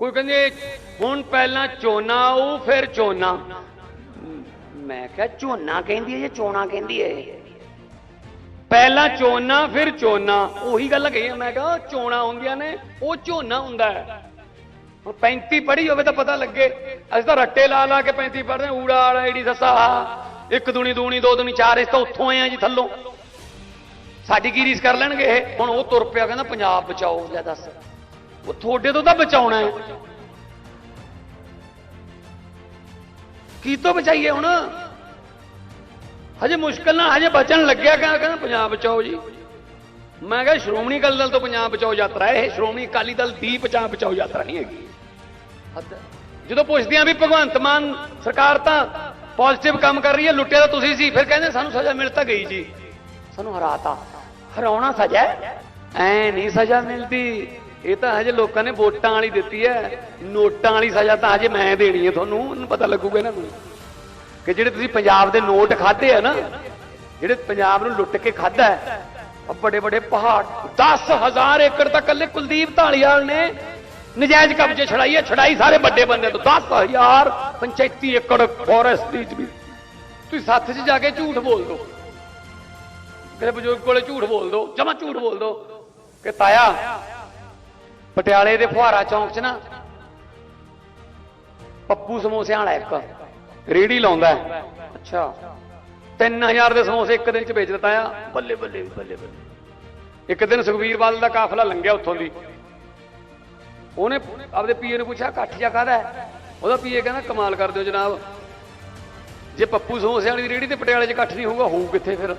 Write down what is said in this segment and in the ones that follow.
ਕੋਈ ਕਹਿੰਦੇ ਹੁਣ ਪਹਿਲਾਂ ਚੋਨਾ ਉਹ ਫਿਰ ਚੋਨਾ। ਮੈਂ ਕਿਹਾ ਝੋਨਾ ਕਹਿੰਦੀ ਹੈ ਜਾਂ ਚੋਣਾ ਕਹਿੰਦੀ ਹੈ? ਪਹਿਲਾਂ ਚੋਨਾ ਫਿਰ ਚੋਨਾ। ਉਹੀ ਗੱਲ ਕਹੀ ਮੈਂ ਕਿਹਾ ਉਹ ਚੋਣਾ ਹੁੰਦੀਆਂ ਨੇ ਉਹ ਝੋਨਾ ਹੁੰਦਾ ਹੈ। ਹੁਣ 35 ਪੜ੍ਹੀ ਹੋਵੇ ਤਾਂ ਪਤਾ ਲੱਗੇ। ਅਸੀਂ ਤਾਂ ਰੱਟੇ ਲਾ ਲਾ ਕੇ 35 ਪੜ੍ਹਦੇ ਹਾਂ, ਊੜਾ ਆੜਾ ਈੜੀ ਸੱਸਾ। ਇੱਕ ਦੁਨੀ ਦੂਣੀ ਦੋ ਦੁਨੀ ਚਾਰ ਇਸ ਤਾਂ ਉੱਥੋਂ ਆਏ ਆ ਜੀ ਥੱਲੋਂ। ਸਾਡੀ ਕੀ ਰੀਸ ਕਰ ਲੈਣਗੇ ਇਹ? ਹੁਣ ਉਹ ਤੁਰ ਪਿਆ ਕਹਿੰਦਾ ਪੰਜਾਬ ਬਚਾਓ ਲੈ ਦੱਸ। ਉਹ ਤੁਹਾਡੇ ਤੋਂ ਤਾਂ ਬਚਾਉਣਾ ਹੈ। ਕੀ ਤੋਂ ਬਚਾਈਏ ਹੁਣ? ਹਜੇ ਮੁਸ਼ਕਲ ਨਾਲ ਹਜੇ ਬਚਣ ਲੱਗਿਆ ਕਹਿੰਦਾ ਕਹਿੰਦਾ ਪੰਜਾਬ ਬਚਾਓ ਜੀ। ਮੈਂ ਕਿਹਾ ਸ਼੍ਰੋਮਣੀ ਅਕਾਲੀ ਦਲ ਤੋਂ ਪੰਜਾਬ ਬਚਾਓ ਯਾਤਰਾ ਇਹ ਸ਼੍ਰੋਮਣੀ ਅਕਾਲੀ ਦਲ ਦੀ ਪੰਜਾਬ ਬਚਾਓ ਯਾਤਰਾ ਨਹੀਂ ਹੈਗੀ। ਜਦੋਂ ਪੁੱਛਦੇ ਆ ਵੀ ਭਗਵੰਤ ਮਾਨ ਸਰਕਾਰ ਤਾਂ ਪੋਜ਼ਿਟਿਵ ਕੰਮ ਕਰ ਰਹੀ ਹੈ, ਲੁੱਟਿਆ ਤਾਂ ਤੁਸੀਂ ਸੀ, ਫਿਰ ਕਹਿੰਦੇ ਸਾਨੂੰ ਸਜ਼ਾ ਮਿਲ ਤਾਂ ਗਈ ਜੀ। ਸਾਨੂੰ ਹਰਾਤਾ। ਹਰਾਉਣਾ ਸਜ਼ਾ ਹੈ। ਐ ਨਹੀਂ ਸਜ਼ਾ ਮਿਲਦੀ। ਇਹ ਤਾਂ ਹਜੇ ਲੋਕਾਂ ਨੇ ਵੋਟਾਂ ਵਾਲੀ ਦਿੱਤੀ ਹੈ। ਨੋਟਾਂ ਵਾਲੀ ਸਜ਼ਾ ਤਾਂ ਹਜੇ ਮੈਂ ਦੇਣੀ ਹੈ ਤੁਹਾਨੂੰ, ਉਹਨੂੰ ਪਤਾ ਲੱਗੂਗਾ ਇਹਨਾਂ ਨੂੰ। ਕਿ ਜਿਹੜੇ ਤੁਸੀਂ ਪੰਜਾਬ ਦੇ ਨੋਟ ਖਾਦੇ ਆ ਨਾ, ਜਿਹੜੇ ਪੰਜਾਬ ਨੂੰ ਲੁੱਟ ਕੇ ਖਾਦਾ ਹੈ ਬੜੇ ਬੜੇ ਪਹਾੜ 10000 ਏਕੜ ਤਾਂ ਕੱਲੇ ਕੁਲਦੀਪ ਢਾਲੀਵਾਲ ਨੇ ਨਜਾਇਜ਼ ਕਬਜ਼ੇ ਛੜਾਈ ਹੈ ਛੜਾਈ ਸਾਰੇ ਵੱਡੇ ਬੰਦੇ ਤੋਂ। 10000 ਪੰਚਾਇਤੀ ਏਕੜ ਫੋਰੈਸਟ ਦੀ ਜ਼ਮੀਨ। ਤੁਸੀਂ ਸੱਥ 'ਚ ਜਾ ਕੇ ਝੂਠ ਬੋਲ ਦੋ। ਮੇਰੇ ਬਜ਼ੁਰਗ ਕੋਲੇ ਝੂਠ ਬੋਲ ਦੋ, ਜਮਾ ਝੂਠ ਬੋਲ ਦੋ। ਕਿ ਤਾਇਆ ਪਟਿਆਲੇ ਦੇ ਫੁਹਾਰਾ ਚੌਂਕ 'ਚ ਨਾ, ਪੱਪੂ ਸਮੋਸਿਆਂ ਵਾਲਾ ਇੱਕ, ਰੇੜੀ ਲਾਉਂਦਾ ਹੈ। ਅੱਛਾ। 3000 ਦੇ ਸਮੋਸੇ ਇੱਕ ਦਿਨ 'ਚ ਵੇਚ ਦਿੱਤਾ ਆ। ਬੱਲੇ ਬੱਲੇ ਬੱਲੇ ਬੱਲੇ। ਇੱਕ ਦਿਨ ਸੁਖਵੀਰ ਬਾਦਲ ਦਾ ਕਾਫਲਾ ਲੰਘਿਆ ਉੱਥੋਂ ਦੀ। ਉਹਨੇ ਆਪਦੇ ਪੀਏ ਨੂੰ ਪੁੱਛਿਆ, ਇਕੱਠ ਜਾ ਕਾਹਦਾ ਉਹਦਾ ਪੀਏ ਕਹਿੰਦਾ, ਕਮਾਲ ਕਰ ਦਿਓ ਜਨਾਬ। ਜੇ ਪੱਪੂ ਸਮੋਸੇ ਵਾਲੀ ਰੇੜੀ ਤੇ ਪਟਿਆਲੇ 'ਚ ਇਕੱਠ ਨਹੀਂ ਹੋਊਗਾ, ਹੋਊ ਕਿੱਥੇ ਫਿਰ?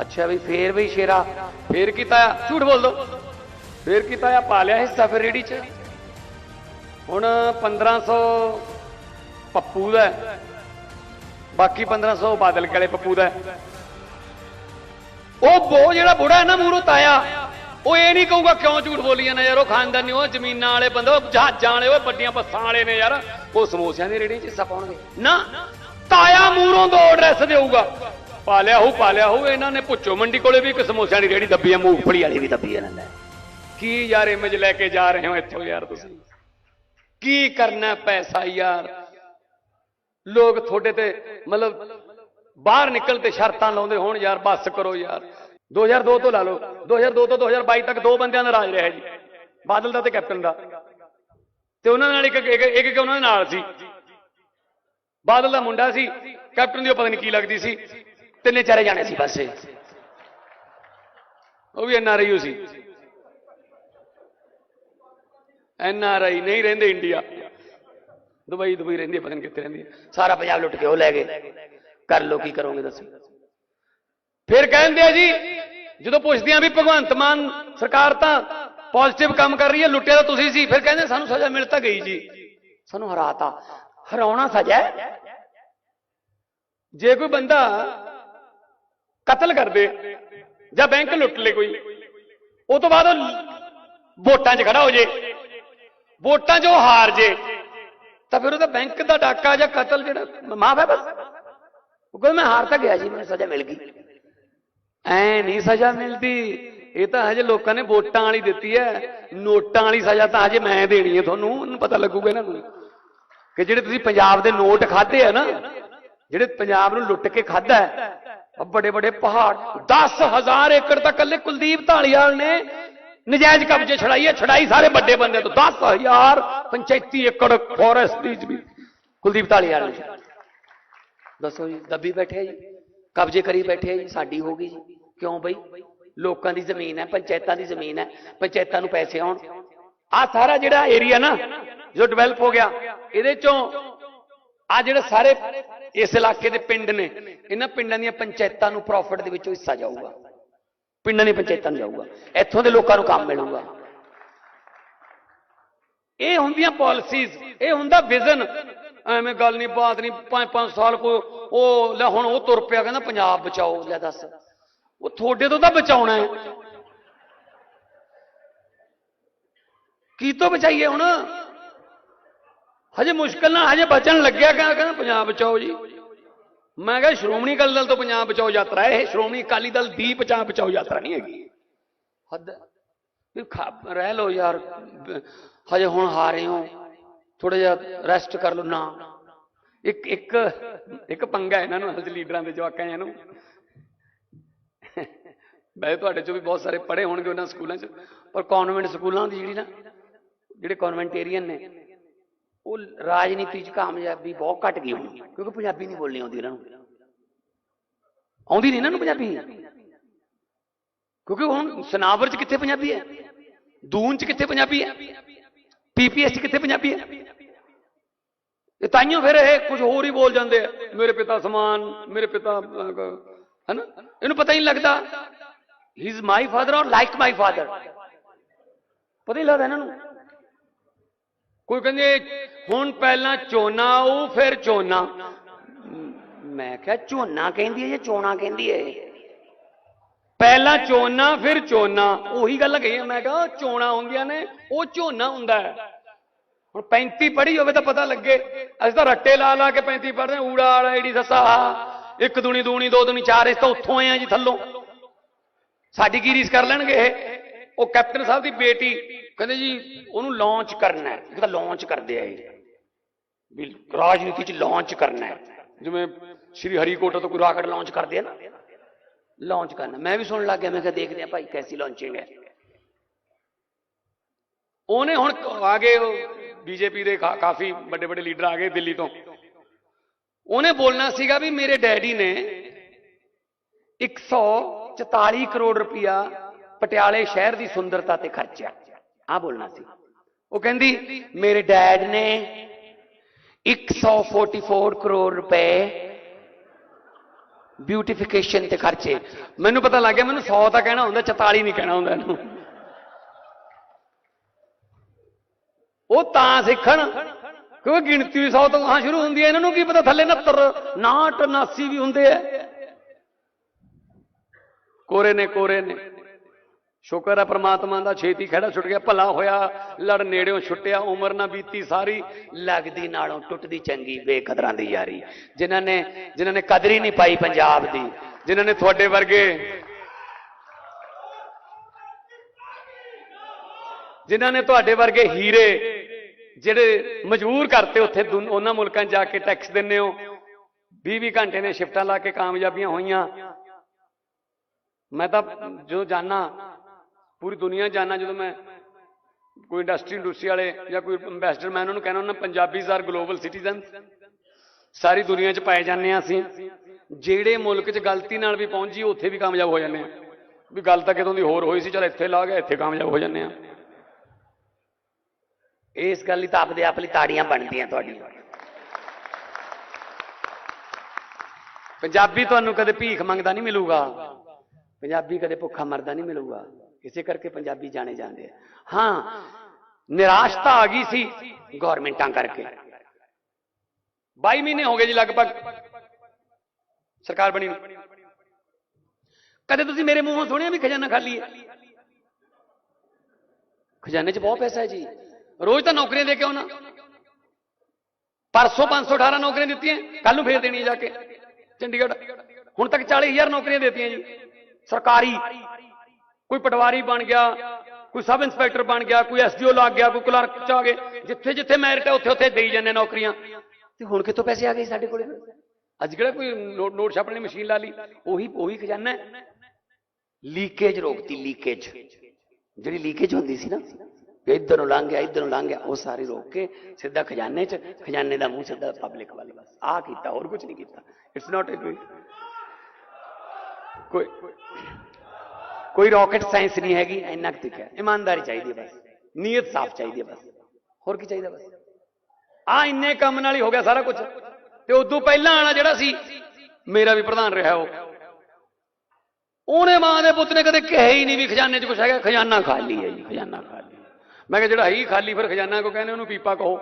ਅੱਛਾ ਵੀ ਫੇਰ ਵੀ ਸ਼ੇਰਾ, ਫੇਰ ਕੀਤਾ। ਆ ਝੂਠ ਬੋਲ ਦੋ। ਫੇਰ ਕੀਤਾ ਆ ਪਾ ਲਿਆ ਹਿੱਸਾ ਫਿਰ ਰੇੜੀ 'ਚ? ਹੁਣ 1500 ਪੱਪੂ ਦਾ ਹੈ, ਬਾਕੀ 1500 ਬਾਦਲ ਕਾਲੇ ਪੱਪੂ ਦਾ ਉਹ ਬੋ ਜਿਹੜਾ ਬੁੜਾ ਹੈ ਨਾ ਮੂਰੋਂ ਤਾਇਆ ਉਹ ਇਹ ਨਹੀਂ ਕਹੂਗਾ ਕਿਉਂ ਝੂਠ ਬੋਲੀ ਜਾਂਦਾ ਯਾਰ ਉਹ ਖਾਨਦਾਨੀ ਉਹ ਜ਼ਮੀਨਾਂ ਵਾਲੇ ਬੰਦੇ ਉਹ ਜਹਾਜ਼ਾਂ ਵਾਲੇ ਉਹ ਵੱਡੀਆਂ ਬੱਸਾਂ ਵਾਲੇ ਨੇ ਯਾਰ। ਉਹ ਸਮੋਸਿਆਂ ਦੀ ਰੇੜੀ 'ਚ ਹਿੱਸਾ ਪਾਉਣਗੇ। ਨਾ ਤਾਇਆ ਮੂਰੋਂ ਦੋ ਐਡਰੈਸ ਦੇਊਗਾ। ਪਾਲਿਆ ਹੋਊ ਪਾ ਹੋਊ ਇਹਨਾਂ ਨੇ ਪੁੱਛੋ ਮੰਡੀ ਕੋਲੇ ਵੀ ਇੱਕ ਸਮੋਸਿਆਂ ਦੀ ਰੇੜੀ ਦੱਬੀ ਹੈ ਮੂੰਗਫਲੀ ਵਾਲੀ ਵੀ ਦੱਬੀ ਹੈ ਇਹਨਾਂ ਨੇ। ਕੀ ਯਾਰ ਇਮੇਜ ਲੈ ਕੇ ਜਾ ਰਹੇ ਹੋ ਇੱਥੋਂ ਯਾਰ ਤੁਸੀਂ? ਕੀ ਕਰਨਾ ਪੈਸਾ ਯਾਰ? ਲੋਕ ਤੁਹਾਡੇ ਤੇ ਮਤਲਬ ਬਾਹਰ ਨਿਕਲ ਤੇ ਸ਼ਰਤਾਂ ਲਾਉਂਦੇ ਹੋਣ ਯਾਰ, ਬੱਸ ਕਰੋ ਯਾਰ। 2002 ਤੋਂ ਲਾ ਲਓ। 2002 ਤੋਂ 2022 ਤੱਕ ਦੋ ਬੰਦਿਆਂ ਦਾ ਰਾਜ ਰਿਹਾ ਜੀ। ਬਾਦਲ ਦਾ ਤੇ ਕੈਪਟਨ ਦਾ। ਤੇ ਉਹਨਾਂ ਨਾਲ ਇੱਕ ਇੱਕ ਇੱਕ ਉਹਨਾਂ ਦੇ ਨਾਲ ਸੀ। ਬਾਦਲ ਦਾ ਮੁੰਡਾ ਸੀ। ਕੈਪਟਨ ਦੀ ਉਹ ਪਤਾ ਨਹੀਂ ਕੀ ਲੱਗਦੀ ਸੀ। ਤਿੰਨੇ ਚਾਰੇ ਜਾਣੇ ਸੀ ਬਸ। ਉਹ ਵੀ ਐਨਆਰਆਈ ਐਨ ਆਰ ਆਈ ਨਹੀਂ ਰਹਿੰਦੇ ਇੰਡੀਆ। ਦੁਬਈ ਦੁਬਈ ਰਹਿੰਦੀ ਹੈ, ਪਤਾ ਨਹੀਂ ਕਿੱਥੇ ਰਹਿੰਦੀ ਸਾਰਾ ਪੰਜਾਬ ਲੁੱਟ ਕੇ ਉਹ ਲੈ ਗਏ। ਕਰ ਲੋ ਕੀ ਕਰੋਗੇ ਦੱਸੋ? ਫਿਰ ਕਹਿੰਦੇ ਆ ਜੀ ਜਦੋਂ ਪੁੱਛਦੇ ਆ ਵੀ ਭਗਵੰਤ ਮਾਨ ਸਰਕਾਰ ਤਾਂ ਪੋਜ਼ਿਟਿਵ ਕੰਮ ਕਰ ਰਹੀ ਹੈ ਲੁੱਟਿਆ ਤਾਂ ਤੁਸੀਂ ਸੀ। ਫਿਰ ਕਹਿੰਦੇ ਸਾਨੂੰ ਸਜ਼ਾ ਮਿਲ ਤਾਂ ਗਈ ਜੀ। ਸਾਨੂੰ ਹਰਾਤਾ ਹਰਾਉਣਾ ਸਜ਼ਾ ਜੇ ਕੋਈ ਬੰਦਾ ਕਤਲ ਕਰ ਦੇ ਜਾਂ ਬੈਂਕ ਲੁੱਟ ਲੇ ਕੋਈ ਉਹ ਤੋਂ ਬਾਅਦ ਉਹ ਵੋਟਾਂ 'ਚ ਖੜਾ ਹੋ ਜੇ। ਵੋਟਾਂ 'ਚ ਉਹ ਹਾਰ ਜੇ, ਤਾਂ ਫਿਰ ਉਹਦਾ ਬੈਂਕ ਦਾ ਡਾਕਾ ਜਾਂ ਕਤਲ ਜਿਹੜਾ, ਮਾਫ ਹੈ ਬਸ। ਉਹ ਕਹਿੰਦਾ, ਮੈਂ ਹਾਰ ਤਾਂ ਗਿਆ ਜੀ, ਮੈਨੂੰ ਸਜ਼ਾ ਮਿਲ ਗਈ। ਐ ਨਹੀਂ ਸਜ਼ਾ ਮਿਲਦੀ। ਇਹ ਤਾਂ ਹਜੇ ਲੋਕਾਂ ਨੇ ਵੋਟਾਂ ਵਾਲੀ ਦਿੱਤੀ ਹੈ। ਨੋਟਾਂ ਵਾਲੀ ਸਜ਼ਾ ਤਾਂ ਹਜੇ ਮੈਂ ਦੇਣੀ ਹੈ ਤੁਹਾਨੂੰ, ਉਹਨੂੰ ਪਤਾ ਲੱਗੂਗਾ ਇਹਨਾਂ ਨੂੰ। ਕਿ ਜਿਹੜੇ ਤੁਸੀਂ ਪੰਜਾਬ ਦੇ ਨੋਟ ਖਾਦੇ ਆ ਨਾ, ਜਿਹੜੇ ਪੰਜਾਬ ਨੂੰ ਲੁੱਟ ਕੇ ਖਾਦਾ ਹੈ ਬੜੇ ਬੜੇ ਪਹਾੜ 10000 ਏਕੜ ਤਾਂ ਕੱਲੇ ਕੁਲਦੀਪ ਢਾਲੀਵਾਲ ਨੇ ਨਜਾਇਜ਼ ਕਬਜ਼ੇ ਛੜਾਈ ਹੈ ਛੜਾਈ ਸਾਰੇ ਵੱਡੇ ਬੰਦੇ ਤੋਂ। 10000 ਪੰਚਾਇਤੀ ਏਕੜ ਫੋਰੈਸਟ ਦੀ ਜ਼ਮੀਨ। ਕੁਲਦੀਪ ਢਾਲੀਵਾਲ ਵਾਲੀ ਦੱਸੋ ਜੀ, ਦੱਬੀ ਬੈਠੇ ਆ ਜੀ? ਕਬਜ਼ੇ ਕਰੀ ਬੈਠੇ ਆ ਜੀ? ਸਾਡੀ ਹੋ ਗਈ ਜੀ। ਕਿਉਂ ਬਈ? ਲੋਕਾਂ ਦੀ ਜ਼ਮੀਨ ਹੈ, ਪੰਚਾਇਤਾਂ ਦੀ ਜ਼ਮੀਨ ਹੈ। ਪੰਚਾਇਤਾਂ ਨੂੰ ਪੈਸੇ ਆਉਣ। ਆ ਸਾਰਾ ਜਿਹੜਾ ਏਰੀਆ ਨਾ, ਜੋ ਡਿਵੈਲਪ ਹੋ ਗਿਆ, ਇਹਦੇ ਚੋਂ ਆ ਜਿਹੜੇ ਸਾਰੇ ਇਸ ਇਲਾਕੇ ਦੇ ਪਿੰਡ ਨੇ, ਇਹਨਾਂ ਪਿੰਡਾਂ ਦੀਆਂ ਪੰਚਾਇਤਾਂ ਨੂੰ ਪ੍ਰੋਫਿਟ ਦੇ ਵਿੱਚੋਂ ਹਿੱਸਾ ਜਾਊਗਾ। ਪਿੰਡਾਂ ਦੀਆਂ ਪੰਚਾਇਤਾਂ ਨੂੰ ਜਾਊਗਾ। ਇੱਥੋਂ ਦੇ ਲੋਕਾਂ ਨੂੰ ਕੰਮ ਮਿਲੂਗਾ। ਇਹ ਹੁੰਦੀਆਂ ਪਾਲਿਸੀਜ਼ ਇਹ ਹੁੰਦਾ ਵਿਜ਼ਨ ਐਵੇਂ ਗੱਲ ਨਹੀਂ, ਬਾਤ ਨਹੀਂ, ਪੰਜ ਪੰਜ ਸਾਲ ਕੋ ਉਹ ਲੈ ਹੁਣ ਉਹ ਤੁਰ ਪਿਆ, ਕਹਿੰਦਾ ਪੰਜਾਬ ਬਚਾਓ, ਲੈ ਦੱਸ। ਉਹ ਤੁਹਾਡੇ ਤੋਂ ਤਾਂ ਬਚਾਉਣਾ ਹੈ। ਕੀ ਤੋਂ ਬਚਾਈਏ ਹੁਣ? ਹਜੇ ਮੁਸ਼ਕਲ ਨਾਲ ਹਜੇ ਬਚਣ ਲੱਗਿਆ, ਕਹਿੰਦਾ ਕਹਿੰਦਾ ਪੰਜਾਬ ਬਚਾਓ ਜੀ। ਮੈਂ ਕਿਹਾ ਸ਼੍ਰੋਮਣੀ ਅਕਾਲੀ ਦਲ ਤੋਂ ਪੰਜਾਬ ਬਚਾਓ ਯਾਤਰਾ ਇਹ ਸ਼੍ਰੋਮਣੀ ਅਕਾਲੀ ਦਲ ਦੀ ਪੰਜਾਬ ਬਚਾਓ ਯਾਤਰਾ ਨਹੀਂ ਹੈਗੀ। ਹੱਦ ਹੈ। ਰਹਿ ਲੋ ਯਾਰ, ਹਜੇ ਹੁਣ ਹਾਰੇ ਹੋ ਥੋੜਾ ਜਿਹਾ ਰੈਸਟ ਕਰ ਲਓ ਨਾ। ਇੱਕ ਇੱਕ ਇੱਕ ਪੰਗਾ ਇਹਨਾਂ ਨੂੰ ਹਜ ਲੀਡਰਾਂ ਦੇ ਜਵਾਕਾਂ ਜਿਹਾਂ ਨੂੰ। ਵੈਸੇ ਤੁਹਾਡੇ ਚੋਂ ਵੀ ਬਹੁਤ ਸਾਰੇ ਪੜ੍ਹੇ ਹੋਣਗੇ ਉਹਨਾਂ ਸਕੂਲਾਂ 'ਚ, ਪਰ ਕਨਵੈਂਟ ਸਕੂਲਾਂ ਦੀ ਜਿਹੜੀ ਨਾ, ਜਿਹੜੇ ਕਨਵੈਂਟੇਰੀਅਨ ਨੇ ਉਹ ਰਾਜਨੀਤੀ 'ਚ ਕਾਮਯਾਬੀ ਬਹੁਤ ਘਟ ਗਈ ਹੁਣ ਕਿਉਂਕਿ ਪੰਜਾਬੀ ਨਹੀਂ ਬੋਲਣੀ ਆਉਂਦੀ ਇਹਨਾਂ ਨੂੰ ਆਉਂਦੀ ਨਹੀਂ ਇਹਨਾਂ ਨੂੰ ਪੰਜਾਬੀ ਕਿਉਂਕਿ ਹੁਣ ਸਨਾਵਰ 'ਚ ਕਿੱਥੇ ਪੰਜਾਬੀ ਹੈ ਦੂਨ 'ਚ ਕਿੱਥੇ ਪੰਜਾਬੀ ਹੈ ਪੀਪੀਐਸ 'ਚ ਕਿੱਥੇ ਪੰਜਾਬੀ ਹੈ ਇਹ ਤਾਈਓ ਫਿਰ ਇਹ ਕੁਝ ਹੋਰ ਹੀ ਬੋਲ ਜਾਂਦੇ ਆ ਮੇਰੇ ਪਿਤਾ ਸਮਾਨ ਮੇਰੇ ਪਿਤਾ ਅਹ, ਕ- ਹੈਨਾ ਇਹਨੂੰ ਪਤਾ ਹੀ ਨਹੀਂ ਲੱਗਦਾ he is my father or like my father ਪਤਾ ਹੀ ਲੱਗਦਾ ਇਹਨਾਂ ਨੂੰ ਕੋਈ ਕਹਿੰਦੇ ਹੁਣ ਪਹਿਲਾਂ ਚੋਨਾ ਉਹ ਫਿਰ ਚੋਨਾ। ਮੈਂ ਕਿਹਾ ਝੋਨਾ ਕਹਿੰਦੀ ਹੈ ਜਾਂ ਚੋਣਾ ਕਹਿੰਦੀ ਹੈ? ਪਹਿਲਾਂ ਚੋਨਾ ਫਿਰ ਚੋਨਾ। ਉਹੀ ਗੱਲ ਕਹੀ ਮੈਂ ਕਿਹਾ ਉਹ ਚੋਣਾ ਹੁੰਦੀਆਂ ਨੇ ਉਹ ਝੋਨਾ ਹੁੰਦਾ ਹੈ। ਹੁਣ 35 ਪੜ੍ਹੀ ਹੋਵੇ ਤਾਂ ਪਤਾ ਲੱਗੇ। ਅਸੀਂ ਤਾਂ ਰੱਟੇ ਲਾ ਲਾ ਕੇ 35 ਪੜ੍ਹਦੇ ਹਾਂ, ਊੜਾ ਆੜਾ ਈੜੀ ਸੱਸਾ ਇੱਕ ਦੂਣੀ ਦੂਣੀ ਦੋ ਦੂਣੀ ਚਾਰ ਇਸ ਤਾਂ ਉੱਥੋਂ ਆਏ ਆ ਜੀ ਥੱਲੋਂ। ਸਾਡੀ ਕੀ ਰੀਸ ਕਰ ਲੈਣਗੇ ਇਹ? ਉਹ ਕੈਪਟਨ ਸਾਹਿਬ ਦੀ ਬੇਟੀ ਕਹਿੰਦੇ ਜੀ ਉਹਨੂੰ ਲਾਂਚ ਕਰਨਾ ਹੈ। ਇੱਕ ਤਾਂ ਲਾਂਚ ਕਰਦੇ ਆ ਇਹ। ਵੀ ਰਾਜਨੀਤੀ ਚ ਲਾਂਚ ਕਰਨਾ ਹੈ। ਜਿਵੇਂ ਸ਼੍ਰੀ ਹਰੀਕੋਟਾ ਤੋਂ ਕੋਈ ਰਾਕਟ ਲਾਂਚ ਕਰਦੇ ਆ ਨਾ। ਲਾਂਚ ਕਰਨਾ ਮੈਂ ਵੀ ਸੁਣਨ ਲੱਗ ਗਿਆ। ਮੈਂ ਕਿਹਾ ਦੇਖਦੇ ਆ ਭਾਈ ਕੈਸੀ ਲਾਂਚਿੰਗ ਹੈ। ਉਹਨੇ ਹੁਣ ਆ ਗਏ ਬੀਜੇਪੀ ਦੇ ਕਾਫੀ ਵੱਡੇ ਵੱਡੇ ਲੀਡਰ ਆ ਗਏ ਦਿੱਲੀ ਤੋਂ। ਉਹਨੇ ਬੋਲਣਾ ਸੀਗਾ ਵੀ ਮੇਰੇ ਡੈਡੀ ਨੇ 144 ਕਰੋੜ ਰੁਪਇਆ ਪਟਿਆਲੇ ਸ਼ਹਿਰ ਦੀ ਸੁੰਦਰਤਾ ਤੇ ਖਰਚਿਆ। ਆ ਬੋਲਣਾ ਸੀ। ਉਹ ਕਹਿੰਦੀ, ਮੇਰੇ ਡੈਡ ਨੇ 144 ਕਰੋੜ ਰੁਪਏ ਬਿਊਟੀਫਿਕੇਸ਼ਨ ਤੇ ਖਰਚੇ। ਮੈਨੂੰ ਪਤਾ ਲੱਗ ਗਿਆ, ਮੈਨੂੰ 100 ਤਾਂ ਕਹਿਣਾ ਹੁੰਦਾ 44 ਨਹੀਂ ਕਹਿਣਾ ਹੁੰਦਾ ਇਹਨੂੰ। ਉਹ ਤਾਂ ਸਿੱਖਣ, ਕਿਉਂਕਿ ਗਿਣਤੀ 100 ਤੋਂ ਹਾਂ ਸ਼ੁਰੂ ਹੁੰਦੀ ਹੈ, ਇਹਨਾਂ ਨੂੰ ਕੀ ਪਤਾ, ਥੱਲੇ 69 69 79 ਵੀ ਹੁੰਦੇ ਆ। ਕੋਰੇ ਨੇ ਕੋਰੇ ਨੇ। ਸ਼ੁਕਰ ਹੈ ਪ੍ਰਮਾਤਮਾ ਦਾ, ਛੇਤੀ ਖੜਾ ਛੁੱਟ ਗਿਆ, ਭਲਾ ਹੋਇਆ, ਲੜ ਨੇੜਿਓਂ ਛੁੱਟਿਆ, ਉਮਰ ਨਾ ਬੀਤੀ ਸਾਰੀ, ਲੱਗਦੀ ਨਾਲੋਂ ਟੁੱਟਦੀ ਚੰਗੀ, ਬੇਕਦਰਾਂ ਦੀ ਯਾਰੀ। ਜਿਨ੍ਹਾਂ ਨੇ ਜਿਨ੍ਹਾਂ ਨੇ ਕਦਰ ਹੀ ਨਹੀਂ ਪਾਈ ਪੰਜਾਬ ਦੀ, ਜਿਨ੍ਹਾਂ ਨੇ ਤੁਹਾਡੇ ਵਰਗੇ, ਜਿਨ੍ਹਾਂ ਨੇ ਤੁਹਾਡੇ ਵਰਗੇ ਹੀਰੇ, ਜਿਹੜੇ ਮਜਬੂਰ ਕਰਤੇ ਉੱਥੇ ਉਹਨਾਂ ਮੁਲਕਾਂ 'ਚ ਜਾ ਕੇ ਟੈਕਸ ਦਿੰਨੇ ਹੋ। 20-20 ਘੰਟੇ ਨੇ ਸ਼ਿਫਟਾਂ ਲਾ ਕੇ ਕਾਮਯਾਬੀਆਂ ਹੋਈਆਂ। ਮੈਂ ਤਾਂ ਜੋ ਜਾਣਾ ਪੂਰੀ ਦੁਨੀਆ ਜਾਣਾ ਜਦੋਂ ਮੈਂ ਕੋਈ ਇੰਡਸਟਰੀ ਇੰਡਸਟਰੀ ਵਾਲੇ ਜਾਂ ਕੋਈ ਐਮਬੈਸਡਰ ਮੈਂ ਉਹਨਾਂ ਨੂੰ ਕਹਿੰਦਾ ਉਹਨਾਂ ਪੰਜਾਬੀਜ਼ ਆਰ ਗਲੋਬਲ ਸਿਟੀਜ਼ਨ ਸਾਰੀ ਦੁਨੀਆ 'ਚ ਪਾਏ ਜਾਂਦੇ ਆ ਅਸੀਂ। ਜਿਹੜੇ ਮੁਲਕ 'ਚ ਗਲਤੀ ਨਾਲ ਵੀ ਪਹੁੰਚੀ ਉੱਥੇ ਵੀ ਕਾਮਯਾਬ ਹੋ ਜਾਂਦੇ ਆ ਵੀ ਗੱਲ ਤਾਂ ਕਿਤੋਂ ਦੀ ਹੋਰ ਹੋਈ ਸੀ, ਚਲ ਇੱਥੇ ਲਾ ਗਿਆ ਇੱਥੇ ਕਾਮਯਾਬ ਹੋ ਜਾਂਦੇ ਆ ਇਸ ਗੱਲ ਲਈ ਤਾਂ ਆਪਦੇ ਆਪ ਲਈ ਤਾੜੀਆਂ ਬਣਦੀਆਂ ਤੁਹਾਡੀਆਂ। ਪੰਜਾਬੀ ਤੁਹਾਨੂੰ ਕਦੇ ਭੀਖ ਮੰਗਦਾ ਨਹੀਂ ਮਿਲੂਗਾ। ਪੰਜਾਬੀ ਕਦੇ ਭੁੱਖਾ ਮਰਦਾ ਨਹੀਂ ਮਿਲੂਗਾ। ਇਸੇ ਕਰਕੇ ਪੰਜਾਬੀ ਜਾਣੇ ਜਾਂਦੇ ਆ ਹਾਂ ਨਿਰਾਸ਼ਤਾ ਆ ਗਈ ਸੀ ਗਵਰਨਮੈਂਟਾਂ ਕਰਕੇ 22 ਮਹੀਨੇ ਹੋ ਗਏ ਜੀ ਲਗਭਗ ਸਰਕਾਰ ਬਣੀ ਨੂੰ ਕਦੇ ਤੁਸੀਂ ਮੇਰੇ ਮੂੰਹੋਂ ਸੁਣਿਆ ਵੀ ਖਜ਼ਾਨਾ ਖਾਲੀ ਹੈ ਖਜ਼ਾਨੇ 'ਚ ਬਹੁਤ ਪੈਸਾ ਹੈ ਜੀ ਰੋਜ਼ ਤਾਂ ਨੌਕਰੀਆਂ ਦੇ ਕੇ ਆਉਣਾ ਪਰਸੋਂ 518 ਨੌਕਰੀਆਂ ਦਿੱਤੀਆਂ ਕੱਲ ਨੂੰ ਫੇਰ ਦੇਣੀ ਜਾ ਕੇ ਚੰਡੀਗੜ੍ਹ ਹੁਣ ਤੱਕ 40000 ਨੌਕਰੀਆਂ ਦਿੱਤੀਆਂ ਜੀ ਸਰਕਾਰੀ ਕੋਈ ਪਟਵਾਰੀ ਬਣ ਗਿਆ, ਕੋਈ ਸਬ ਇੰਸਪੈਕਟਰ ਬਣ ਗਿਆ, ਕੋਈ ਐਸਡੀਓ ਲੱਗ ਗਿਆ, ਕੋਈ ਕਲਰਕ ਚ ਆ ਗਏ ਜਿੱਥੇ ਜਿੱਥੇ ਮੈਰਿਟ ਹੈ ਉੱਥੇ ਉੱਥੇ ਦੇਈ ਜਾਂਦੇ ਨੌਕਰੀਆਂ। ਤੇ ਹੁਣ ਕਿੱਥੋਂ ਪੈਸੇ ਆ ਗਏ ਸਾਡੇ ਕੋਲੇ? ਅੱਜ ਕਿਹੜਾ ਕੋਈ ਨੋਟ ਨੋਟ ਛਾਪਣ ਦੀ ਮਸ਼ੀਨ ਲਾ ਲਈ? ਉਹੀ ਉਹੀ ਖਜ਼ਾਨਾ ਹੈ। ਲੀਕੇਜ ਰੋਕਤੀ ਲੀਕੇਜ ਜਿਹੜੀ ਲੀਕੇਜ ਹੁੰਦੀ ਸੀ ਨਾ ਇੱਧਰ ਨੂੰ ਲੰਘ ਗਿਆ, ਇੱਧਰ ਨੂੰ ਲੰਘ ਗਿਆ, ਉਹ ਸਾਰੀ ਰੋਕ ਕੇ ਸਿੱਧਾ ਖਜ਼ਾਨੇ 'ਚ, ਖਜ਼ਾਨੇ ਦਾ ਮੂੰਹ ਸਿੱਧਾ ਪਬਲਿਕ ਵੱਲ ਬਸ। ਆ ਕੀਤਾ, ਹੋਰ ਕੁਝ ਨਹੀਂ ਕੀਤਾ। ਇਟਸ ਨਾਟ ਕੋਈ ਕੋਈ ਰਾਕਟ ਸਾਇੰਸ ਨਹੀਂ ਹੈਗੀ ਇੰਨਾ ਕੁ ਤੱਕ ਹੈ ਇਮਾਨਦਾਰੀ ਚਾਹੀਦੀ ਹੈ ਬਸ ਨੀਅਤ ਸਾਫ਼ ਚਾਹੀਦੀ ਹੈ ਬਸ ਹੋਰ ਕੀ ਚਾਹੀਦਾ ਬਸ ਆ ਇੰਨੇ ਕੰਮ ਨਾਲ ਹੀ ਹੋ ਗਿਆ ਸਾਰਾ ਕੁਝ ਤੇ ਉਦੋਂ ਪਹਿਲਾਂ ਵਾਲਾ ਜਿਹੜਾ ਸੀ ਮੇਰਾ ਵੀ ਪ੍ਰਧਾਨ ਰਿਹਾ ਉਹ ਉਹਨੇ ਮਾਂ ਦੇ ਪੁੱਤ ਨੇ ਕਦੇ ਕਿਹਾ ਹੀ ਨਹੀਂ ਵੀ ਖਜ਼ਾਨੇ 'ਚ ਕੁਝ ਹੈਗਾ ਖਜ਼ਾਨਾ ਖਾਲੀ ਹੈ ਜੀ ਖਜ਼ਾਨਾ ਖਾਲੀ ਮੈਂ ਕਿਹਾ ਜਿਹੜਾ ਹੈ ਹੀ ਖਾਲੀ ਫਿਰ ਖਜ਼ਾਨਾ ਕੋ ਕਹਿੰਦੇ ਉਹਨੂੰ ਪੀਪਾ ਕਹੋ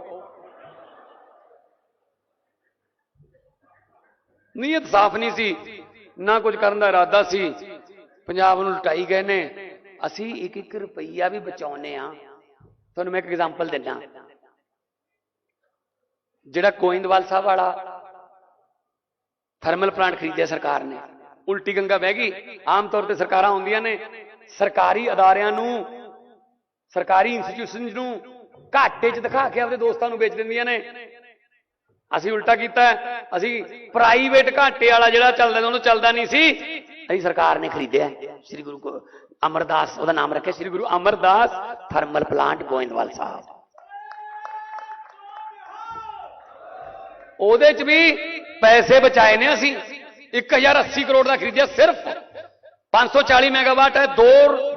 ਨੀਅਤ ਸਾਫ਼ ਨਹੀਂ ਸੀ ਨਾ ਕੁਝ ਕਰਨ ਦਾ ਇਰਾਦਾ ਸੀ ਪੰਜਾਬ ਨੂੰ ਲੁਟਾਈ ਗਏ ਨੇ। ਅਸੀਂ ਇੱਕ ਇੱਕ ਰੁਪਈਆ ਵੀ ਬਚਾਉਨੇ ਆ ਤੁਹਾਨੂੰ ਮੈਂ ਇੱਕ ਐਗਜ਼ਾਮਪਲ ਦਿੰਦਾ। ਜਿਹੜਾ ਕੋਇੰਦਵਾਲ ਸਾਹਿਬ ਵਾਲਾ ਥਰਮਲ ਪਲਾਂਟ ਖਰੀਦਿਆ ਸਰਕਾਰ ਨੇ। ਉਲਟੀ ਗੰਗਾ ਵਹਿ ਗਈ। ਆਮ ਤੌਰ ਤੇ ਸਰਕਾਰਾਂ ਹੁੰਦੀਆਂ ਨੇ। ਸਰਕਾਰੀ ਅਦਾਰਿਆਂ ਨੂੰ, ਸਰਕਾਰੀ ਇੰਸਟੀਟਿਊਸ਼ਨਸ ਨੂੰ ਘਾਟੇ 'ਚ ਦਿਖਾ ਕੇ ਆਪਣੇ ਦੋਸਤਾਂ ਨੂੰ ਵੇਚ ਦਿੰਦੀਆਂ ਨੇ। ਅਸੀਂ ਉਲਟਾ ਕੀਤਾ। ਅਸੀਂ ਪ੍ਰਾਈਵੇਟ ਘਾਟੇ ਵਾਲਾ ਜਿਹੜਾ ਚੱਲਦਾ ਉਹਨੂੰ ਚੱਲਦਾ ਨਹੀਂ ਸੀ। ਅਸੀਂ ਸਰਕਾਰ ਨੇ ਖਰੀਦਿਆ ਸ੍ਰੀ ਗੁਰੂ ਅਮਰਦਾਸ, ਉਹਦਾ ਨਾਮ ਰੱਖਿਆ ਸ੍ਰੀ ਗੁਰੂ ਅਮਰਦਾਸ ਥਰਮਲ ਪਲਾਂਟ ਗੋਇੰਦਵਾਲ ਸਾਹਿਬ। ਉਹਦੇ 'ਚ ਵੀ ਪੈਸੇ ਬਚਾਏ ਨੇ ਅਸੀਂ। 1080 ਕਰੋੜ ਦਾ ਖਰੀਦਿਆ ਸਿਰਫ। 540 ਮੈਗਾਵਾਟ ਹੈ। 2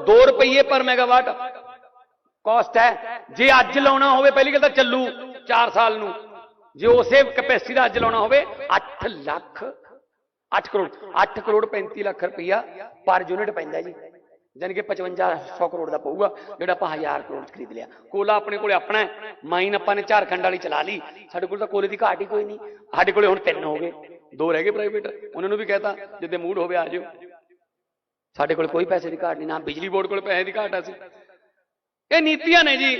2 ਰੁਪਏ ਪਰ ਮੈਗਾਵਾਟ। ਕਾਸਟ ਹੈ। ਜੇ ਅੱਜ ਲਾਉਣਾ ਹੋਵੇ, ਪਹਿਲੀ ਗੱਲ ਤਾਂ ਚੱਲੂ। 4 ਸਾਲ ਨੂੰ। ਜੇ ਉਸੇ ਕੈਪੈਸਿਟੀ ਦਾ ਅੱਜ ਲਾਉਣਾ ਹੋਵੇ 8 ਲੱਖ 8 ਕਰੋੜ 8 ਕਰੋੜ 35 ਲੱਖ ਰੁਪਈਆ ਪਰ ਯੂਨਿਟ ਪੈਂਦਾ ਜੀ। ਜਾਣੀ ਕਿ 5500 ਕਰੋੜ ਦਾ ਪਊਗਾ, ਜਿਹੜਾ ਆਪਾਂ 1000 ਕਰੋੜ ਚ ਖਰੀਦ ਲਿਆ। ਕੋਲਾ ਆਪਣੇ ਕੋਲੇ ਆਪਣਾ ਮਾਈਨ ਆਪਾਂ ਨੇ ਝਾਰਖੰਡ ਵਾਲੀ ਚਲਾ ਲਈ। ਸਾਡੇ ਕੋਲ ਤਾਂ ਕੋਲੇ ਦੀ ਘਾਟ ਹੀ ਕੋਈ ਨਹੀਂ। ਸਾਡੇ ਕੋਲੇ ਹੁਣ ਤਿੰਨ ਹੋ ਗਏ। ਦੋ ਰਹਿ ਗਏ ਪ੍ਰਾਈਵੇਟ ਉਹਨਾਂ ਨੂੰ ਵੀ ਕਹਤਾ, ਜਿੱਦੇ ਮੂਡ ਹੋਵੇ ਆ ਜਿਓ। ਸਾਡੇ ਕੋਲ ਕੋਈ ਪੈਸੇ ਦੀ ਘਾਟ ਨਹੀਂ, ਨਾ ਬਿਜਲੀ ਬੋਰਡ ਕੋਲ ਪੈਸੇ ਦੀ ਘਾਟ ਆ ਸੀ ਇਹ ਨੀਤੀਆਂ ਨੇ ਜੀ।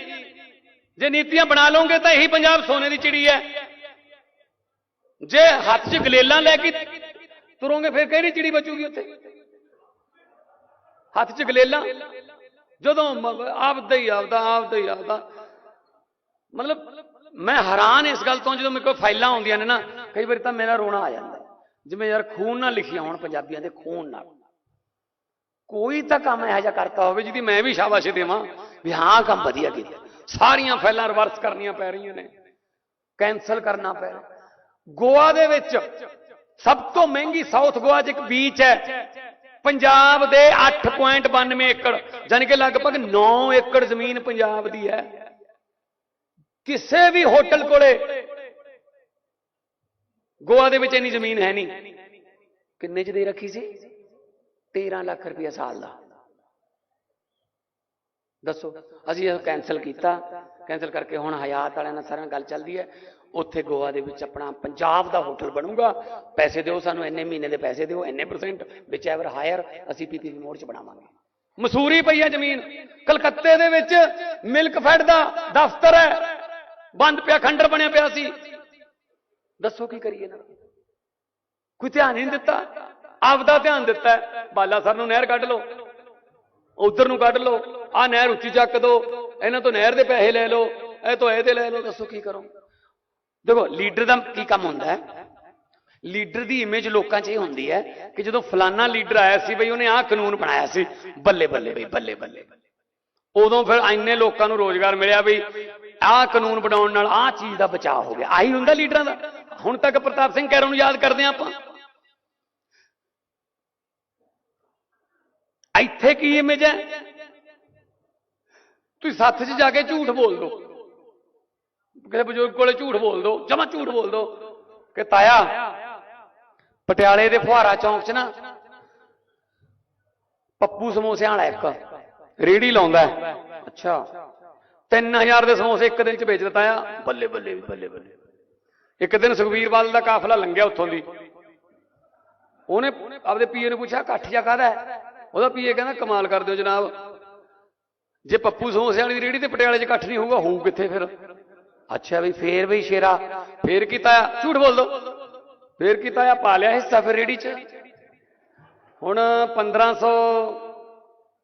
ਜੇ ਨੀਤੀਆਂ ਬਣਾ ਲਓਗੇ ਤਾਂ ਇਹੀ ਪੰਜਾਬ ਸੋਨੇ ਦੀ ਚਿੜੀ ਹੈ। ਜੇ ਹੱਥ 'ਚ ਗਲੇਲਾਂ ਲੈ ਕੇ ਤੁਰੋਂਗੇ ਫਿਰ ਕਿਹੜੀ ਚਿੜੀ ਬਚੂਗੀ ਉੱਥੇ? ਹੱਥ 'ਚ ਗਲੇਲਾਂ? ਜਦੋਂ ਮ- ਆਪਦਾ ਹੀ ਆਪਦਾ ਆਪਦਾ ਹੀ ਆਪਦਾ। ਮਤਲਬ ਮੈਂ ਹੈਰਾਨ ਇਸ ਗੱਲ ਤੋਂ ਜਦੋਂ ਮੇਰੇ ਕੋਲ ਫਾਈਲਾਂ ਆਉਂਦੀਆਂ ਨੇ ਨਾ, ਕਈ ਵਾਰੀ ਤਾਂ ਮੇਰਾ ਰੋਣਾ ਆ ਜਾਂਦਾ ਜਿਵੇਂ ਯਾਰ ਖੂਨ ਨਾਲ ਲਿਖੀਆਂ ਹੋਣ ਪੰਜਾਬੀਆਂ ਦੇ, ਖੂਨ ਨਾਲ ਕੋਈ ਤਾਂ ਕੰਮ ਇਹੋ ਜਿਹਾ ਕਰਤਾ ਹੋਵੇ ਜਿਹਦੀ ਮੈਂ ਵੀ ਸ਼ਾਬਾਸ਼ ਦੇਵਾਂ, ਵੀ ਹਾਂ ਕੰਮ ਵਧੀਆ ਕੀਤਾ। ਸਾਰੀਆਂ ਫਾਈਲਾਂ ਰਿਵਰਸ ਕਰਨੀਆਂ ਪੈ ਰਹੀਆਂ ਨੇ। ਕੈਨਸਲ ਕਰਨਾ ਪੈ ਰਿਹਾ। ਗੋਆ ਦੇ ਵਿੱਚ ਸਭ ਤੋਂ ਮਹਿੰਗੀ ਸਾਊਥ ਗੋਆ 'ਚ ਇੱਕ ਬੀਚ ਹੈ। ਪੰਜਾਬ ਦੇ 8.92 ਏਕੜ ਯਾਨੀ ਕਿ ਲਗਭਗ 9 ਏਕੜ ਜ਼ਮੀਨ ਪੰਜਾਬ ਦੀ ਹੈ। ਕਿਸੇ ਵੀ ਹੋਟਲ ਕੋਲੇ ਗੋਆ ਦੇ ਵਿੱਚ ਇੰਨੀ ਜ਼ਮੀਨ ਹੈ ਨਹੀਂ। ਕਿੰਨੇ 'ਚ ਦੇ ਰੱਖੀ ਸੀ? 13 ਲੱਖ ਰੁਪਇਆ ਸਾਲ ਦਾ। ਦੱਸੋ, ਅਸੀਂ ਇਹ ਕੈਨਸਲ ਕੀਤਾ। ਕੈਨਸਲ ਕਰਕੇ ਹੁਣ ਹਯਾਤ ਵਾਲਿਆਂ ਨਾਲ ਸਾਰਿਆਂ ਨਾਲ ਗੱਲ ਚੱਲਦੀ ਹੈ। ਉੱਥੇ ਗੋਆ ਦੇ ਵਿੱਚ ਆਪਣਾ ਪੰਜਾਬ ਦਾ ਹੋਟਲ ਬਣੂਗਾ। ਪੈਸੇ ਦਿਓ ਸਾਨੂੰ, ਇੰਨੇ ਮਹੀਨੇ ਦੇ ਪੈਸੇ ਦਿਓ, ਇੰਨੇ ਪਰਸੈਂਟ ਵਿਚ ਐਵਰ ਹਾਇਰ ਅਸੀਂ ਪੀਪੀਪੀ ਮੋਡ ਚ ਬਣਾਵਾਂਗੇ। ਮਸੂਰੀ ਪਈ ਹੈ ਜ਼ਮੀਨ, ਕਲਕੱਤੇ ਦੇ ਵਿੱਚ ਮਿਲਕ ਫੈਡ ਦਾ ਦਫ਼ਤਰ ਹੈ। ਬੰਦ ਪਿਆ, ਖੰਡਰ ਬਣਿਆ ਪਿਆ ਸੀ। ਦੱਸੋ ਕੀ ਕਰੀਏ ਨਾ ਕੋਈ ਧਿਆਨ ਹੀ ਨਹੀਂ ਦਿੱਤਾ। ਆਪਦਾ ਧਿਆਨ ਦਿੱਤਾ ਹੈ। ਬਾਲਾ ਸਰ ਨੂੰ ਨਹਿਰ ਕੱਢ ਲਓ। ਉਧਰ ਨੂੰ ਕੱਢ ਲਓ। ਆ ਨਹਿਰ ਉੱਚੀ ਚੱਕ ਦੋ। ਇਹਨਾਂ ਤੋਂ ਨਹਿਰ ਦੇ ਪੈਸੇ ਲੈ ਲਓ। ਇਹ ਤੋਂ ਇਹਦੇ ਲੈ ਲਓ। ਦੱਸੋ ਕੀ ਕਰੋ ਦੇਖੋ, ਲੀਡਰ ਦਾ ਕੀ ਕੰਮ ਹੁੰਦਾ ਹੈ? ਲੀਡਰ ਦੀ ਇਮੇਜ ਲੋਕਾਂ 'ਚ ਇਹ ਹੁੰਦੀ ਹੈ ਕਿ ਜਦੋਂ ਫਲਾਨਾ ਲੀਡਰ ਆਇਆ ਸੀ ਬਈ, ਉਹਨੇ ਆਹ ਕਾਨੂੰਨ ਬਣਾਇਆ ਸੀ, ਬੱਲੇ ਬੱਲੇ ਬਈ, ਬੱਲੇ ਬੱਲੇ। ਬੱਲੇ ਉਦੋਂ ਫਿਰ ਇੰਨੇ ਲੋਕਾਂ ਨੂੰ ਰੋਜ਼ਗਾਰ ਮਿਲਿਆ ਬਈ, ਆਹ ਕਾਨੂੰਨ ਬਣਾਉਣ ਨਾਲ ਆਹ ਚੀਜ਼ ਦਾ ਬਚਾਅ ਹੋ ਗਿਆ। ਆਹੀ ਹੁੰਦਾ ਲੀਡਰਾਂ ਦਾ। ਹੁਣ ਤੱਕ ਪ੍ਰਤਾਪ ਸਿੰਘ ਕੈਰੋਂ ਨੂੰ ਯਾਦ ਕਰਦੇ ਹਾਂ ਆਪਾਂ। ਇੱਥੇ ਕੀ ਇਮੇਜ ਹੈ? ਤੁਸੀਂ ਸੱਥ 'ਚ ਜਾ ਕੇ ਝੂਠ ਬੋਲ ਦੋ ਕਿਸੇ ਬਜ਼ੁਰਗ ਕੋਲੇ ਝੂਠ ਬੋਲ ਦੋ, ਜਮਾ ਝੂਠ ਬੋਲ ਦੋ। ਕਿ ਤਾਇਆ, ਪਟਿਆਲੇ ਦੇ ਫੁਹਾਰਾ ਚੌਂਕ 'ਚ ਨਾ ਪੱਪੂ ਸਮੋਸਿਆਂ ਵਾਲਾ ਇੱਕ, ਰੇੜੀ ਲਾਉਂਦਾ ਹੈ। ਅੱਛਾ। 3000 ਦੇ ਸਮੋਸੇ ਇੱਕ ਦਿਨ 'ਚ ਵੇਚ ਦਿੱਤਾ ਆ। ਬੱਲੇ ਬੱਲੇ ਬੱਲੇ ਬੱਲੇ। ਇੱਕ ਦਿਨ ਸੁਖਬੀਰ ਬਾਦਲ ਦਾ ਕਾਫਲਾ ਲੰਘਿਆ ਉੱਥੋਂ ਦੀ। ਉਹਨੇ ਆਪਦੇ ਪੀਏ ਨੂੰ ਪੁੱਛਿਆ ਇਕੱਠ ਜਾ ਕਾਹਦਾ ਉਹਦਾ ਪੀਏ ਕਹਿੰਦਾ, ਕਮਾਲ ਕਰ ਦਿਓ ਜਨਾਬ। ਜੇ ਪੱਪੂ ਸਮੋਸੇ ਵਾਲੀ ਰੇੜੀ ਤੇ ਪਟਿਆਲੇ 'ਚ ਇਕੱਠ ਨਹੀਂ ਹੋਊਗਾ, ਹੋਊ ਕਿੱਥੇ ਫਿਰ? ਅੱਛਾ ਵੀ ਫੇਰ ਵੀ ਸ਼ੇਰਾ ਫੇਰ ਕੀਤਾ ਆ ਝੂਠ ਬੋਲ ਦੋ। ਫੇਰ ਕੀਤਾ ਆ ਪਾ ਲਿਆ ਹਿੱਸਾ ਫਿਰ ਰੇੜੀ 'ਚ। ਹੁਣ 1500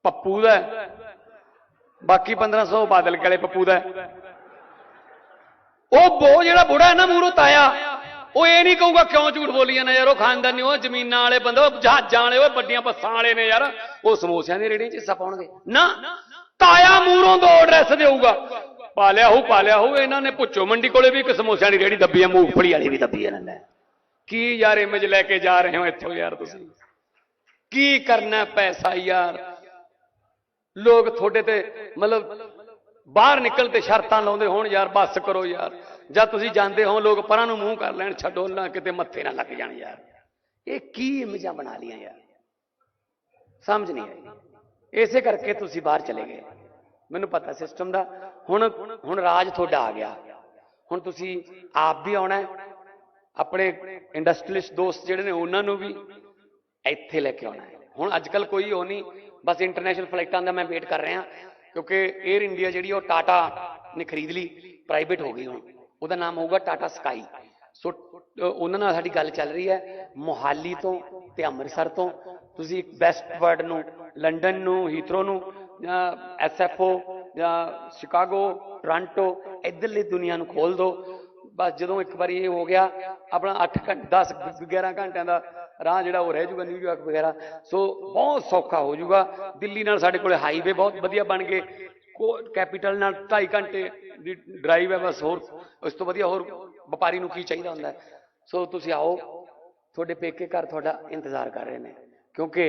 ਪੱਪੂ ਦਾ ਹੈ, ਬਾਕੀ 1500 ਬਾਦਲ ਵਾਲੇ ਪੱਪੂ ਦਾ ਉਹ ਬੋ ਜਿਹੜਾ ਬੁੜਾ ਹੈ ਨਾ ਮੂਰੋਂ ਤਾਇਆ ਉਹ ਇਹ ਨਹੀਂ ਕਹੂਗਾ ਕਿਉਂ ਝੂਠ ਬੋਲੀ ਜਾਂਦਾ ਯਾਰ ਉਹ ਖਾਨਦਾਨੀ ਉਹ ਜ਼ਮੀਨਾਂ ਵਾਲੇ ਬੰਦੇ ਉਹ ਜਹਾਜ਼ਾਂ ਵਾਲੇ ਉਹ ਵੱਡੀਆਂ ਬੱਸਾਂ ਵਾਲੇ ਨੇ ਯਾਰ। ਉਹ ਸਮੋਸਿਆਂ ਦੀ ਰੇੜੀ 'ਚ ਹਿੱਸਾ ਪਾਉਣਗੇ। ਨਾ ਤਾਇਆ ਮੂਰੋਂ ਦੋ ਐਡਰੈਸ ਦੇਊਗਾ। ਪਾਲਿਆ ਹੋ ਪਾਲਿਆ ਹੋ ਇਹਨਾਂ ਨੇ ਪੁੱਛੋ। ਮੰਡੀ ਕੋਲੇ ਵੀ ਇੱਕ ਸਮੋਸਿਆਂ ਦੀ ਰੇੜੀ ਦੱਬੀ ਹੈ ਮੂੰਗਫਲੀ ਵਾਲੀ ਵੀ ਦੱਬੀ ਹੈ ਇਹਨਾਂ ਨੇ। ਕੀ ਯਾਰ ਇਮੇਜ ਲੈ ਕੇ ਜਾ ਰਹੇ ਹੋ ਇੱਥੋਂ ਯਾਰ ਤੁਸੀਂ? ਕੀ ਕਰਨਾ ਪੈਸਾ ਯਾਰ? ਲੋਕ ਤੁਹਾਡੇ ਤੇ ਮਤਲਬ ਬਾਹਰ ਨਿਕਲ ਤੇ ਸ਼ਰਤਾਂ ਲਾਉਂਦੇ ਹੋਣ ਯਾਰ, ਬੱਸ ਕਰੋ ਯਾਰ। ਜਾਂ ਤੁਸੀਂ ਜਾਂਦੇ ਹੋ, ਲੋਕ ਪਰਾਂ ਨੂੰ ਮੂੰਹ ਕਰ ਲੈਣ, ਛੱਡੋ ਨਾ ਕਿਤੇ ਮੱਥੇ ਨਾ ਲੱਗ ਜਾਣ ਯਾਰ। ਇਹ ਕੀ ਇਮੇਜਾਂ ਬਣਾ ਲੀਆਂ ਯਾਰ? ਸਮਝ ਨਹੀਂ ਆਈ। ਇਸੇ ਕਰਕੇ ਤੁਸੀਂ ਬਾਹਰ ਚਲੇ ਗਏ। ਮੈਨੂੰ ਪਤਾ ਸਿਸਟਮ ਦਾ। ਹੁਣ ਹੁਣ ਰਾਜ ਤੁਹਾਡਾ ਆ ਗਿਆ। ਹੁਣ ਤੁਸੀਂ ਆਪ ਵੀ ਆਉਣਾ ਹੈ। ਆਪਣੇ ਇੰਡਸਟਰੀਲਿਸਟ ਦੋਸਤ ਜਿਹੜੇ ਨੇ, ਉਹਨਾਂ ਨੂੰ ਵੀ ਇੱਥੇ ਲੈ ਕੇ ਆਉਣਾ ਹੈ। ਹੁਣ ਅੱਜ ਕੱਲ ਕੋਈ ਉਹ ਨਹੀਂ, ਬਸ ਇੰਟਰਨੈਸ਼ਨਲ ਫਲਾਈਟਾਂ ਦਾ ਮੈਂ ਵੇਟ ਕਰ ਰਿਹਾ। ਕਿਉਂਕਿ 에ਅਰ ਇੰਡੀਆ ਜਿਹੜੀ ਉਹ ਟਾਟਾ ਨੇ ਖਰੀਦ ਲਈ ਪ੍ਰਾਈਵੇਟ ਹੋ ਗਈ ਹੁਣ। ਉਹਦਾ ਨਾਮ ਹੋਊਗਾ ਟਾਟਾ ਸਕਾਈ ਸੋ, ਉਹਨਾਂ ਨਾਲ ਸਾਡੀ ਗੱਲ ਚੱਲ ਰਹੀ ਹੈ ਮੋਹਾਲੀ ਤੋਂ ਤੇ ਅੰਮ੍ਰਿਤਸਰ ਤੋਂ। ਤੁਸੀਂ ਬੈਸਟ ਵਰਡ ਨੂੰ ਲੰਡਨ ਨੂੰ ਹੀਥਰੋ ਨੂੰ ਜਾਂ ਐਸਐਫਓ ਜਾਂ ਸ਼ਿਕਾਗੋ ਟੋਰਾਂਟੋ ਇਧਰਲੀ ਦੁਨੀਆ ਨੂੰ ਖੋਲ ਦਿਓ ਬਸ ਜਦੋਂ ਇੱਕ ਵਾਰੀ ਇਹ ਹੋ ਗਿਆ, ਆਪਣਾ 8 ਘੰਟੇ 10 11 ਘੰਟਿਆਂ ਦਾ ਰਾਹ ਜਿਹੜਾ ਉਹ ਰਹਿ ਜੂਗਾ ਨਿਊਯਾਰਕ ਵਗੈਰਾ। ਸੋ ਬਹੁਤ ਸੌਖਾ ਹੋ ਜੂਗਾ। ਦਿੱਲੀ ਨਾਲ ਸਾਡੇ ਕੋਲੇ ਹਾਈਵੇ ਬਹੁਤ ਵਧੀਆ ਬਣ ਗਏ। ਕੈਪੀਟਲ ਨਾਲ 2.5 ਘੰਟੇ ਦੀ ਡਰਾਈਵ ਹੈ, ਬਸ ਹੋਰ ਉਸ ਤੋਂ ਵਧੀਆ ਹੋਰ ਵਪਾਰੀ ਨੂੰ ਕੀ ਚਾਹੀਦਾ ਹੁੰਦਾ। ਸੋ ਤੁਸੀਂ ਆਓ। ਤੁਹਾਡੇ ਪੇਕੇ ਘਰ ਤੁਹਾਡਾ ਇੰਤਜ਼ਾਰ ਕਰ ਰਹੇ ਨੇ। ਕਿਉਂਕਿ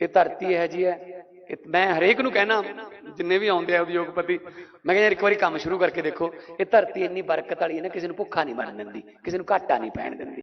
ਇਹ ਧਰਤੀ ਹੈ ਜੀ ਹੈ। ਮੈਂ ਹਰੇਕ ਨੂੰ ਕਹਿਣਾ, ਜਿੰਨੇ ਵੀ ਆਉਂਦੇ ਆ ਉਦਯੋਗਪਤੀ ਮੈਂ ਕਿਹਾ ਇੱਕ ਵਾਰੀ ਕੰਮ ਸ਼ੁਰੂ ਕਰਕੇ ਦੇਖੋ, ਇਹ ਧਰਤੀ ਇੰਨੀ ਬਰਕਤ ਵਾਲੀ ਹੈ ਨਾ, ਕਿਸੇ ਨੂੰ ਭੁੱਖਾ ਨਹੀਂ ਮਰਨ ਦਿੰਦੀ, ਕਿਸੇ ਨੂੰ ਘਾਟਾ ਨਹੀਂ ਪੈਣ ਦਿੰਦੀ।